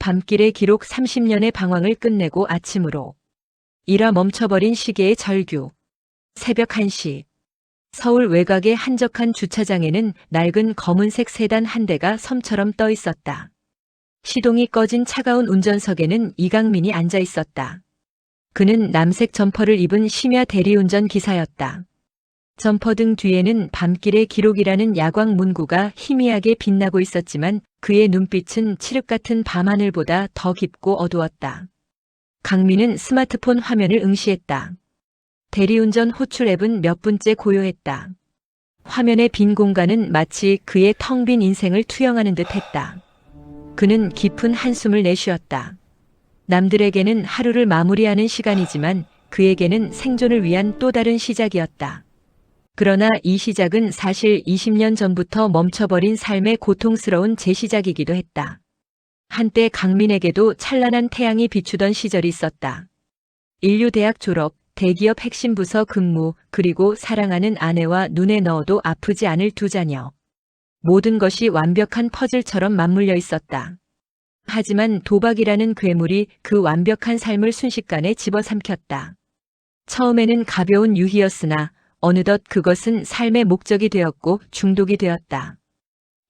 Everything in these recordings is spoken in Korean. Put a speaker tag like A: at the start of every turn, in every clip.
A: 밤길의 기록 30년의 방황을 끝내고 아침으로 일화 멈춰버린 시계의 절규. 새벽 1시. 서울 외곽의 한적한 주차장에는 낡은 검은색 세단 한 대가 섬처럼 떠 있었다. 시동이 꺼진 차가운 운전석에는 이강민이 앉아 있었다. 그는 남색 점퍼를 입은 심야 대리운전 기사였다. 점퍼 등 뒤에는 밤길의 기록이라는 야광 문구가 희미하게 빛나고 있었지만 그의 눈빛은 칠흑 같은 밤하늘보다 더 깊고 어두웠다. 강민은 스마트폰 화면을 응시했다. 대리운전 호출 앱은 몇 분째 고요했다. 화면의 빈 공간은 마치 그의 텅 빈 인생을 투영하는 듯 했다. 그는 깊은 한숨을 내쉬었다. 남들에게는 하루를 마무리하는 시간이지만 그에게는 생존을 위한 또 다른 시작이었다. 그러나 이 시작은 사실 20년 전부터 멈춰버린 삶의 고통스러운 재시작이기도 했다. 한때 강민에게도 찬란한 태양이 비추던 시절이 있었다. 인류대학 졸업, 대기업 핵심 부서 근무, 그리고 사랑하는 아내와 눈에 넣어도 아프지 않을 두 자녀. 모든 것이 완벽한 퍼즐처럼 맞물려 있었다. 하지만 도박이라는 괴물이 그 완벽한 삶을 순식간에 집어삼켰다. 처음에는 가벼운 유희였으나 어느덧 그것은 삶의 목적이 되었고 중독이 되었다.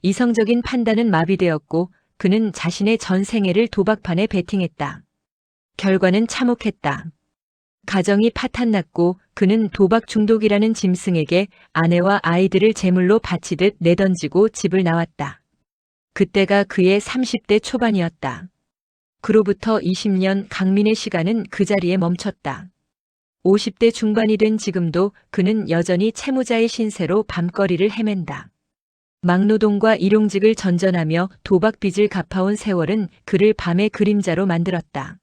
A: 이성적인 판단은 마비되었고 그는 자신의 전 생애를 도박판에 베팅했다. 결과는 참혹했다. 가정이 파탄났고 그는 도박 중독이라는 짐승에게 아내와 아이들을 제물로 바치듯 내던지고 집을 나왔다. 그때가 그의 30대 초반이었다. 그로부터 20년 강민의 시간은 그 자리에 멈췄다. 50대 중반이 된 지금도 그는 여전히 채무자의 신세로 밤거리를 헤맨다. 막노동과 일용직을 전전하며 도박빚을 갚아온 세월은 그를 밤의 그림자로 만들었다.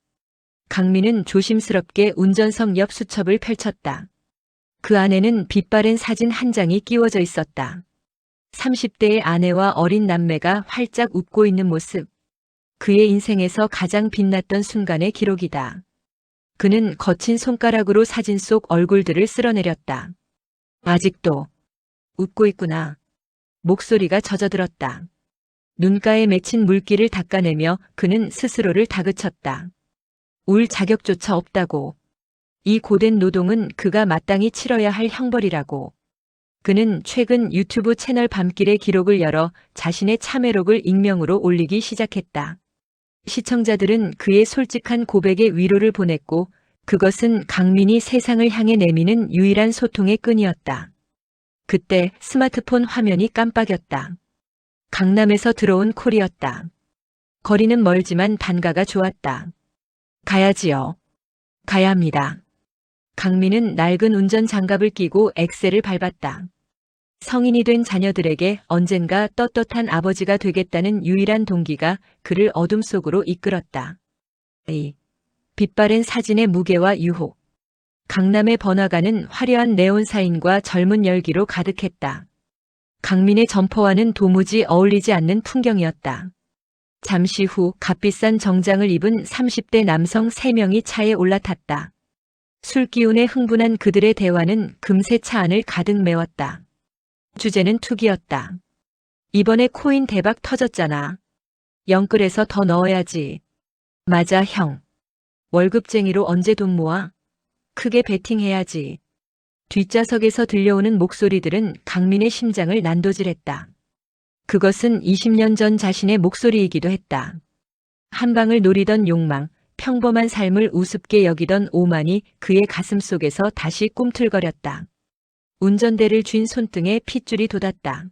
A: 강민은 조심스럽게 운전석 옆 수첩을 펼쳤다. 그 안에는 빛바랜 사진 한 장이 끼워져 있었다. 30대의 아내와 어린 남매가 활짝 웃고 있는 모습. 그의 인생에서 가장 빛났던 순간의 기록이다. 그는 거친 손가락으로 사진 속 얼굴들을 쓸어내렸다. 아직도 웃고 있구나. 목소리가 젖어들었다. 눈가에 맺힌 물기를 닦아내며 그는 스스로를 다그쳤다. 울 자격조차 없다고. 이 고된 노동은 그가 마땅히 치러야 할 형벌이라고. 그는 최근 유튜브 채널 밤길의 기록을 열어 자신의 참회록을 익명으로 올리기 시작했다. 시청자들은 그의 솔직한 고백에 위로를 보냈고 그것은 강민이 세상을 향해 내미는 유일한 소통의 끈이었다. 그때 스마트폰 화면이 깜빡였다. 강남에서 들어온 콜이었다. 거리는 멀지만 단가가 좋았다. 가야지요. 가야 합니다. 강민은 낡은 운전 장갑을 끼고 엑셀을 밟았다. 성인이 된 자녀들에게 언젠가 떳떳한 아버지가 되겠다는 유일한 동기가 그를 어둠 속으로 이끌었다. 이 빛바랜 사진의 무게와 유혹. 강남의 번화가는 화려한 네온 사인과 젊은 열기로 가득했다. 강민의 점퍼와는 도무지 어울리지 않는 풍경이었다. 잠시 후 값비싼 정장을 입은 30대 남성 3명이 차에 올라탔다. 술기운에 흥분한 그들의 대화는 금세 차 안을 가득 메웠다. 주제는 투기였다. 이번에 코인 대박 터졌잖아. 영끌에서 더 넣어야지. 맞아, 형. 월급쟁이로 언제 돈 모아? 크게 베팅해야지. 뒷좌석에서 들려오는 목소리들은 강민의 심장을 난도질했다. 그것은 20년 전 자신의 목소리이기도 했다. 한 방을 노리던 욕망, 평범한 삶을 우습게 여기던 오만이 그의 가슴 속에서 다시 꿈틀거렸다. 운전대를 쥔 손등에 핏줄이 돋았다.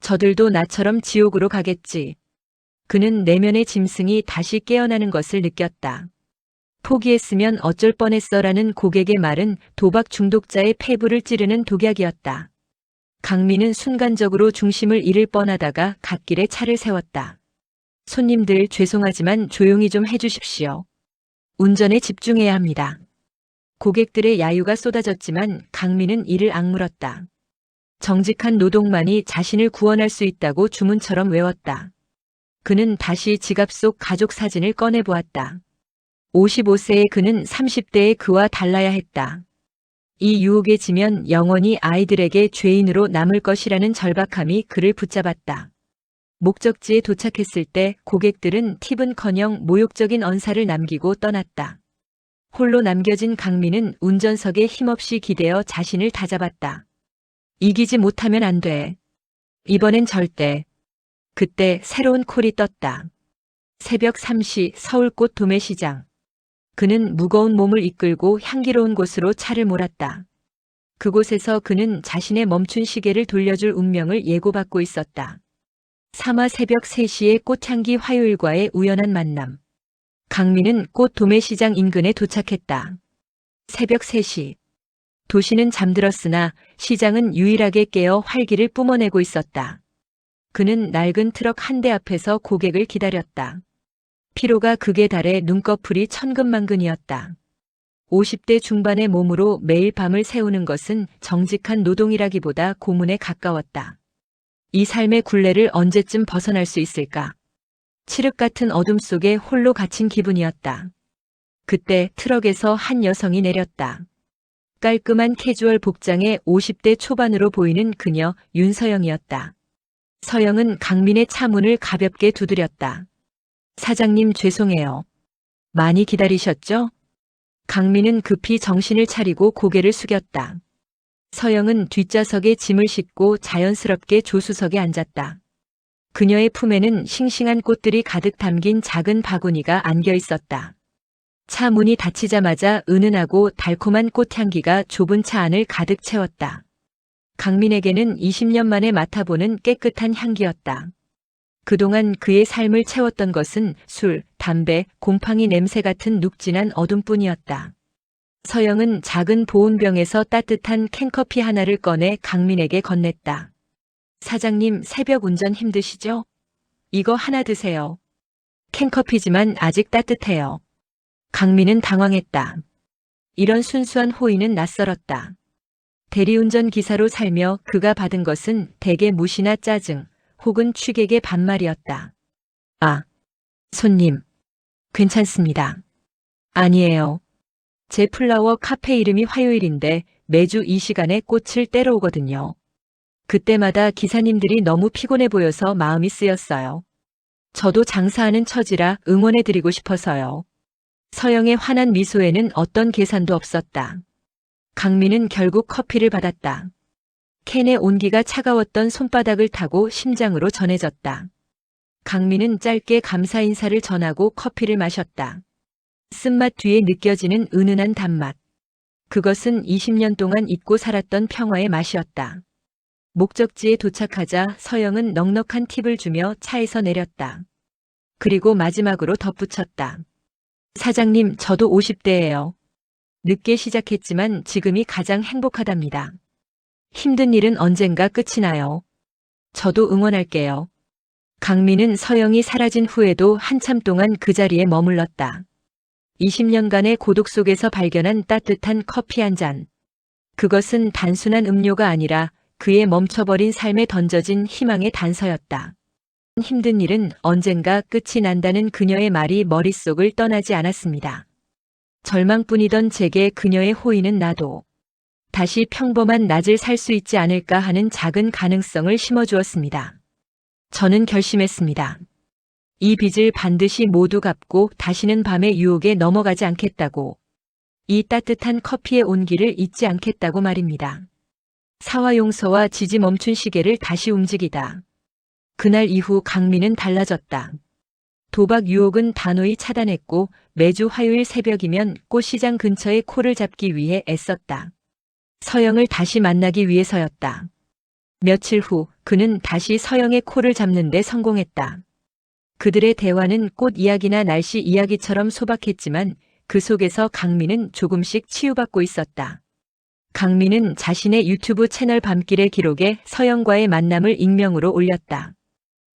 A: 저들도 나처럼 지옥으로 가겠지. 그는 내면의 짐승이 다시 깨어나는 것을 느꼈다. 포기했으면 어쩔 뻔했어라는 고객의 말은 도박 중독자의 폐부를 찌르는 독약이었다. 강민은 순간적으로 중심을 잃을 뻔하다가 갓길에 차를 세웠다. 손님들 죄송하지만 조용히 좀 해주십시오. 운전에 집중해야 합니다. 고객들의 야유가 쏟아졌지만 강민은 이를 악물었다. 정직한 노동만이 자신을 구원할 수 있다고 주문처럼 외웠다. 그는 다시 지갑 속 가족 사진을 꺼내보았다. 55세의 그는 30대의 그와 달라야 했다. 이 유혹에 지면 영원히 아이들에게 죄인으로 남을 것이라는 절박함이 그를 붙잡았다. 목적지에 도착했을 때 고객들은 팁은커녕 모욕적인 언사를 남기고 떠났다. 홀로 남겨진 강민은 운전석에 힘없이 기대어 자신을 다잡았다. 이기지 못하면 안 돼. 이번엔 절대. 그때 새로운 콜이 떴다. 새벽 3시 서울꽃 도매시장. 그는 무거운 몸을 이끌고 향기로운 곳으로 차를 몰았다. 그곳에서 그는 자신의 멈춘 시계를 돌려줄 운명을 예고받고 있었다. 사마 새벽 3시의 꽃향기 화요일과의 우연한 만남. 강민은 꽃 도매시장 인근에 도착했다. 새벽 3시. 도시는 잠들었으나 시장은 유일하게 깨어 활기를 뿜어내고 있었다. 그는 낡은 트럭 한 대 앞에서 고객을 기다렸다. 피로가 극에 달해 눈꺼풀이 천근만근이었다. 50대 중반의 몸으로 매일 밤을 새우는 것은 정직한 노동이라기보다 고문에 가까웠다. 이 삶의 굴레를 언제쯤 벗어날 수 있을까? 칠흑 같은 어둠 속에 홀로 갇힌 기분이었다. 그때 트럭에서 한 여성이 내렸다. 깔끔한 캐주얼 복장에 50대 초반으로 보이는 그녀 윤서영이었다. 서영은 강민의 차문을 가볍게 두드렸다. 사장님 죄송해요. 많이 기다리셨죠? 강민은 급히 정신을 차리고 고개를 숙였다. 서영은 뒷좌석에 짐을 싣고 자연스럽게 조수석에 앉았다. 그녀의 품에는 싱싱한 꽃들이 가득 담긴 작은 바구니가 안겨 있었다. 차 문이 닫히자마자 은은하고 달콤한 꽃향기가 좁은 차 안을 가득 채웠다. 강민에게는 20년 만에 맡아보는 깨끗한 향기였다. 그동안 그의 삶을 채웠던 것은 술, 담배, 곰팡이 냄새 같은 눅진한 어둠뿐이었다. 서영은 작은 보온병에서 따뜻한 캔커피 하나를 꺼내 강민에게 건넸다. 사장님 새벽 운전 힘드시죠? 이거 하나 드세요. 캔커피지만 아직 따뜻해요. 강민은 당황했다. 이런 순수한 호의는 낯설었다. 대리운전 기사로 살며 그가 받은 것은 대개 무시나 짜증, 혹은 취객의 반말이었다. 아, 손님. 괜찮습니다. 아니에요. 제 플라워 카페 이름이 화요일인데 매주 이 시간에 꽃을 때려 오거든요. 그때마다 기사님들이 너무 피곤해 보여서 마음이 쓰였어요. 저도 장사하는 처지라 응원해드리고 싶어서요. 서영의 환한 미소에는 어떤 계산도 없었다. 강민은 결국 커피를 받았다. 캔의 온기가 차가웠던 손바닥을 타고 심장으로 전해졌다. 강민은 짧게 감사 인사를 전하고 커피를 마셨다. 쓴맛 뒤에 느껴지는 은은한 단맛. 그것은 20년 동안 잊고 살았던 평화의 맛이었다. 목적지에 도착하자 서영은 넉넉한 팁을 주며 차에서 내렸다. 그리고 마지막으로 덧붙였다. 사장님, 저도 50대예요. 늦게 시작했지만 지금이 가장 행복하답니다. 힘든 일은 언젠가 끝이 나요. 저도 응원할게요. 강민은 서영이 사라진 후에도 한참 동안 그 자리에 머물렀다. 20년간의 고독 속에서 발견한 따뜻한 커피 한 잔. 그것은 단순한 음료가 아니라 그의 멈춰버린 삶에 던져진 희망의 단서였다. 힘든 일은 언젠가 끝이 난다는 그녀의 말이 머릿속을 떠나지 않았습니다. 절망뿐이던 제게 그녀의 호의는 나도 다시 평범한 낮을 살 수 있지 않을까 하는 작은 가능성을 심어주었습니다. 저는 결심했습니다. 이 빚을 반드시 모두 갚고 다시는 밤의 유혹에 넘어가지 않겠다고. 이 따뜻한 커피의 온기를 잊지 않겠다고 말입니다. 사화 용서와 지지 멈춘 시계를 다시 움직이다. 그날 이후 강민은 달라졌다. 도박 유혹은 단호히 차단했고 매주 화요일 새벽이면 꽃시장 근처에 코를 잡기 위해 애썼다. 서영을 다시 만나기 위해서였다. 며칠 후 그는 다시 서영의 코를 잡는 데 성공했다. 그들의 대화는 꽃 이야기나 날씨 이야기처럼 소박했지만 그 속에서 강민은 조금씩 치유받고 있었다. 강민은 자신의 유튜브 채널 밤길의 기록에 서영과의 만남을 익명으로 올렸다.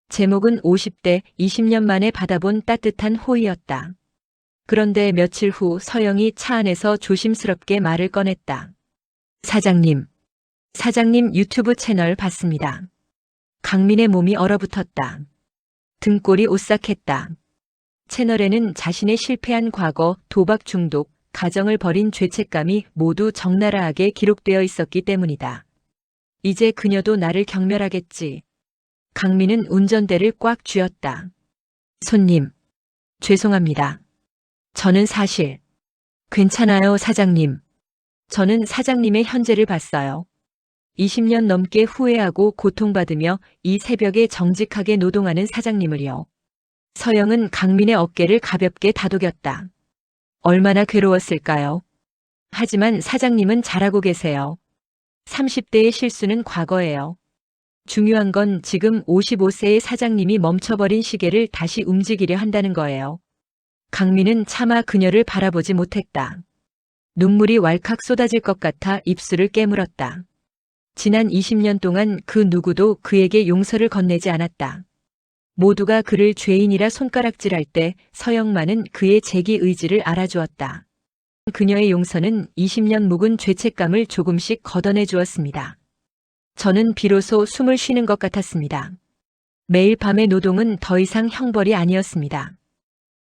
A: 제목은 50대 20년 만에 받아본 따뜻한 호의였다. 그런데 며칠 후 서영이 차 안에서 조심스럽게 말을 꺼냈다. 사장님. 사장님 유튜브 채널 봤습니다. 강민의 몸이 얼어붙었다. 등골이 오싹했다. 채널에는 자신의 실패한 과거, 도박 중독, 가정을 버린 죄책감이 모두 적나라하게 기록되어 있었기 때문이다. 이제 그녀도 나를 경멸하겠지. 강민은 운전대를 꽉 쥐었다. 손님, 죄송합니다. 저는 사실, 괜찮아요, 사장님. 저는 사장님의 현재를 봤어요. 20년 넘게 후회하고 고통받으며 이 새벽에 정직하게 노동하는 사장님을요. 서영은 강민의 어깨를 가볍게 다독였다. 얼마나 괴로웠을까요? 하지만 사장님은 잘하고 계세요. 30대의 실수는 과거예요. 중요한 건 지금 55세의 사장님이 멈춰버린 시계를 다시 움직이려 한다는 거예요. 강민은 차마 그녀를 바라보지 못했다. 눈물이 왈칵 쏟아질 것 같아 입술을 깨물었다. 지난 20년 동안 그 누구도 그에게 용서를 건네지 않았다. 모두가 그를 죄인이라 손가락질할 때 서영만은 그의 재기 의지를 알아주었다. 그녀의 용서는 20년 묵은 죄책감을 조금씩 걷어내 주었습니다. 저는 비로소 숨을 쉬는 것 같았습니다. 매일 밤의 노동은 더 이상 형벌이 아니었습니다.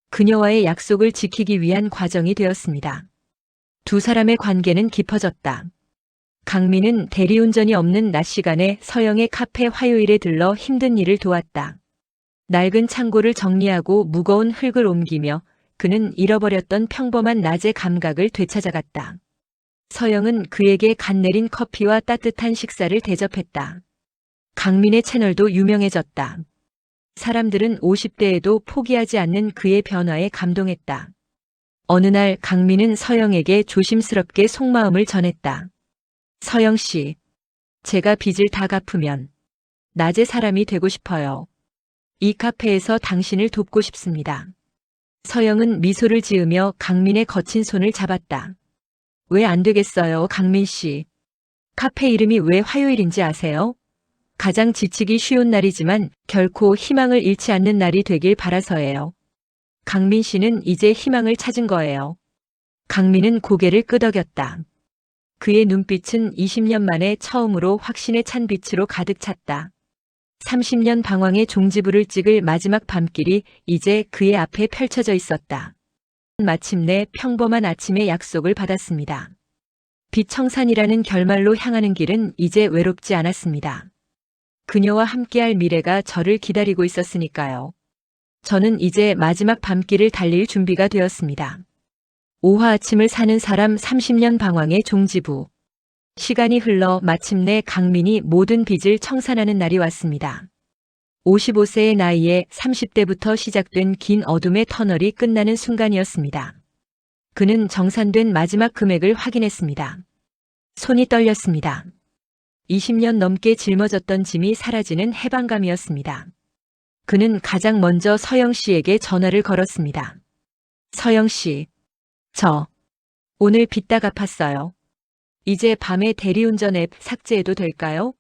A: 그녀와의 약속을 지키기 위한 과정이 되었습니다. 두 사람의 관계는 깊어졌다. 강민은 대리운전이 없는 낮 시간에 서영의 카페 화요일에 들러 힘든 일을 도왔다. 낡은 창고를 정리하고 무거운 흙을 옮기며 그는 잃어버렸던 평범한 낮의 감각을 되찾아갔다. 서영은 그에게 간 내린 커피와 따뜻한 식사를 대접했다. 강민의 채널도 유명해졌다. 사람들은 50대에도 포기하지 않는 그의 변화에 감동했다. 어느 날 강민은 서영에게 조심스럽게 속마음을 전했다. 서영 씨, 제가 빚을 다 갚으면 낮의 사람이 되고 싶어요. 이 카페에서 당신을 돕고 싶습니다. 서영은 미소를 지으며 강민의 거친 손을 잡았다. 왜 안 되겠어요, 강민 씨. 카페 이름이 왜 화요일인지 아세요? 가장 지치기 쉬운 날이지만 결코 희망을 잃지 않는 날이 되길 바라서예요. 강민 씨는 이제 희망을 찾은 거예요. 강민은 고개를 끄덕였다. 그의 눈빛은 20년 만에 처음으로 확신에 찬 빛으로 가득 찼다. 30년 방황의 종지부를 찍을 마지막 밤길이 이제 그의 앞에 펼쳐져 있었다. 마침내 평범한 아침의 약속을 받았습니다. 비청산이라는 결말로 향하는 길은 이제 외롭지 않았습니다. 그녀와 함께할 미래가 저를 기다리고 있었으니까요. 저는 이제 마지막 밤길을 달릴 준비가 되었습니다. 오화 아침을 사는 사람 30년 방황의 종지부. 시간이 흘러 마침내 강민이 모든 빚을 청산하는 날이 왔습니다. 55세의 나이에 30대부터 시작된 긴 어둠의 터널이 끝나는 순간이었습니다. 그는 정산된 마지막 금액을 확인했습니다. 손이 떨렸습니다. 20년 넘게 짊어졌던 짐이 사라지는 해방감이었습니다. 그는 가장 먼저 서영 씨에게 전화를 걸었습니다. 서영 씨, 저 오늘 빚다 갚았어요. 이제 밤에 대리운전 앱 삭제해도 될까요?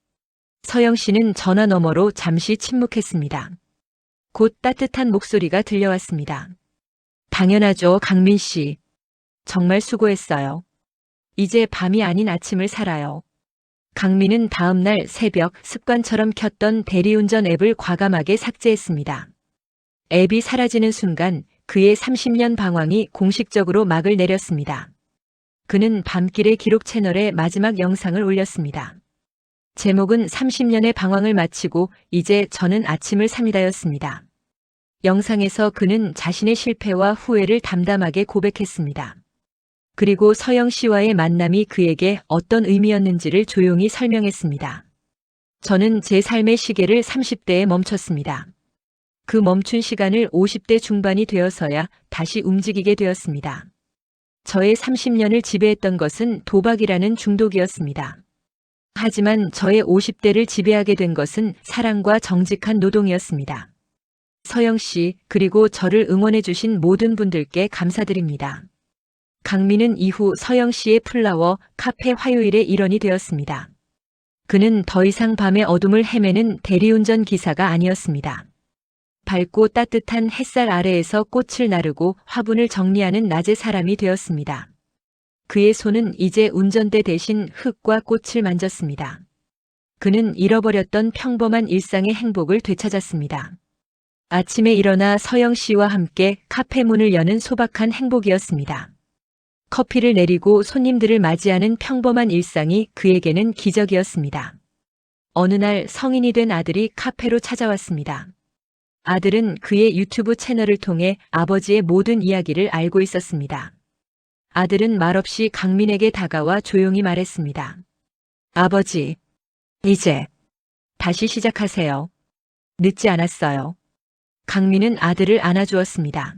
A: 서영 씨는 전화 너머로 잠시 침묵했습니다. 곧 따뜻한 목소리가 들려왔습니다. 당연하죠, 강민 씨. 정말 수고했어요. 이제 밤이 아닌 아침을 살아요. 강민은 다음날 새벽 습관처럼 켰던 대리운전 앱을 과감하게 삭제했습니다. 앱이 사라지는 순간 그의 30년 방황이 공식적으로 막을 내렸습니다. 그는 밤길의 기록 채널에 마지막 영상을 올렸습니다. 제목은 30년의 방황을 마치고 이제 저는 아침을 삽니다였습니다. 영상에서 그는 자신의 실패와 후회를 담담하게 고백했습니다. 그리고 서영 씨와의 만남이 그에게 어떤 의미였는지를 조용히 설명했습니다. 저는 제 삶의 시계를 30대에 멈췄습니다. 그 멈춘 시간을 50대 중반이 되어서야 다시 움직이게 되었습니다. 저의 30년을 지배했던 것은 도박이라는 중독이었습니다. 하지만 저의 50대를 지배하게 된 것은 사랑과 정직한 노동이었습니다. 서영 씨, 그리고 저를 응원해 주신 모든 분들께 감사드립니다. 강민은 이후 서영 씨의 플라워 카페 화요일의 일원이 되었습니다. 그는 더 이상 밤의 어둠을 헤매는 대리운전 기사가 아니었습니다. 밝고 따뜻한 햇살 아래에서 꽃을 나르고 화분을 정리하는 낮의 사람이 되었습니다. 그의 손은 이제 운전대 대신 흙과 꽃을 만졌습니다. 그는 잃어버렸던 평범한 일상의 행복을 되찾았습니다. 아침에 일어나 서영 씨와 함께 카페 문을 여는 소박한 행복이었습니다. 커피를 내리고 손님들을 맞이하는 평범한 일상이 그에게는 기적이었습니다. 어느 날 성인이 된 아들이 카페로 찾아왔습니다. 아들은 그의 유튜브 채널을 통해 아버지의 모든 이야기를 알고 있었습니다. 아들은 말없이 강민에게 다가와 조용히 말했습니다. 아버지, 이제 다시 시작하세요. 늦지 않았어요. 강민은 아들을 안아주었습니다.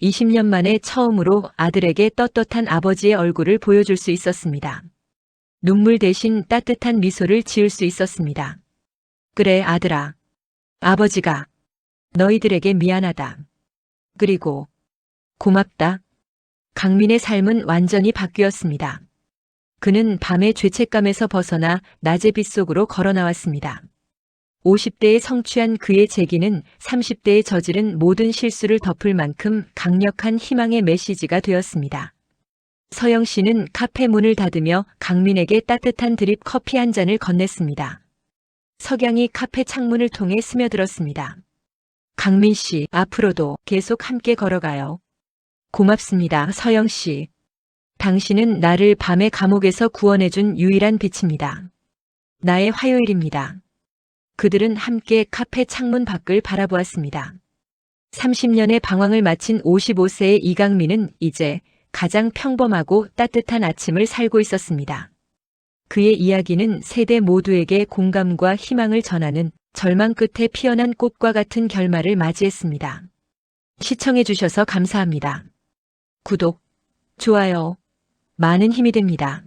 A: 20년 만에 처음으로 아들에게 떳떳한 아버지의 얼굴을 보여줄 수 있었습니다. 눈물 대신 따뜻한 미소를 지을 수 있었습니다. 그래, 아들아. 아버지가 너희들에게 미안하다. 그리고 고맙다. 강민의 삶은 완전히 바뀌었습니다. 그는 밤의 죄책감에서 벗어나 낮의 빛 속으로 걸어 나왔습니다. 50대에 성취한 그의 재기는 30대에 저지른 모든 실수를 덮을 만큼 강력한 희망의 메시지가 되었습니다. 서영 씨는 카페 문을 닫으며 강민에게 따뜻한 드립 커피 한 잔을 건넸습니다. 석양이 카페 창문을 통해 스며들었습니다. 강민 씨, 앞으로도 계속 함께 걸어가요. 고맙습니다, 서영 씨. 당신은 나를 밤의 감옥에서 구원해준 유일한 빛입니다. 나의 화요일입니다. 그들은 함께 카페 창문 밖을 바라보았습니다. 30년의 방황을 마친 55세의 이강민은 이제 가장 평범하고 따뜻한 아침을 살고 있었습니다. 그의 이야기는 세대 모두에게 공감과 희망을 전하는 절망 끝에 피어난 꽃과 같은 결말을 맞이했습니다. 시청해주셔서 감사합니다. 구독, 좋아요, 많은 힘이 됩니다.